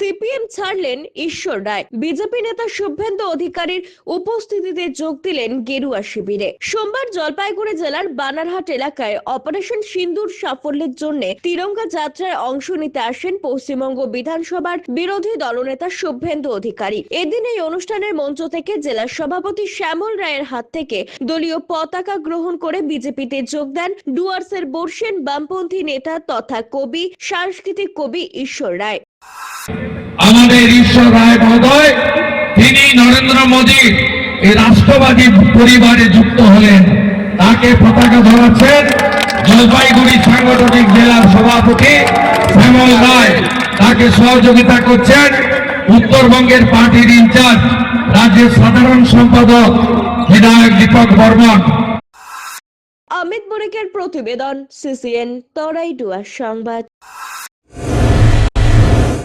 CPM ছাড়লেন ঈশ্বর রায়। BJP নেতা শুভেন্দু অধিকারীর উপস্থিতিতে যোগ দিলেন গেরুয়া শিবিরে। সোমবার জলপাইগুড়ি জেলার বানারহাট এলাকায় অপারেশন সিন্দুর সাফল্যের জন্য তিরঙ্গা যাত্রায় অংশ নিতে আসেন পশ্চিমবঙ্গ বিধানসভার বিরোধী দলনেতা শুভেন্দু অধিকারী। এদিন এই অনুষ্ঠানের মঞ্চ থেকে জেলা সভাপতি শ্যামল রায়ের হাত থেকে দলীয় পতাকা গ্রহণ করে বিজেপিতে যোগ দেন ডুয়ার্সের বর্ষেন বামপন্থী নেতা তথা কবি, সাংস্কৃতিক কবি ঈশ্বর রায়। আমাদের ঈশ্বর রায় মহোদয় তিনি নরেন্দ্র মোদী এই রাষ্ট্রবাদী পরিবারে যুক্ত হলেন। তাকে পতাকা ধরাচ্ছেন জলপাইগুড়ি সাংগঠনিক জেলার সভাপতি শ্যামল রায়। তাকে সহযোগিতা করছেন উত্তরবঙ্গের পার্টির ইনচার্জ রাজ্যের সাধারণ সম্পাদক বিধায়ক দীপক বর্মন। অমিত বণিকের প্রতিবেদন সিসিএন তরাই ডুয়ার সংবাদ।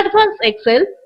Advanced Excel.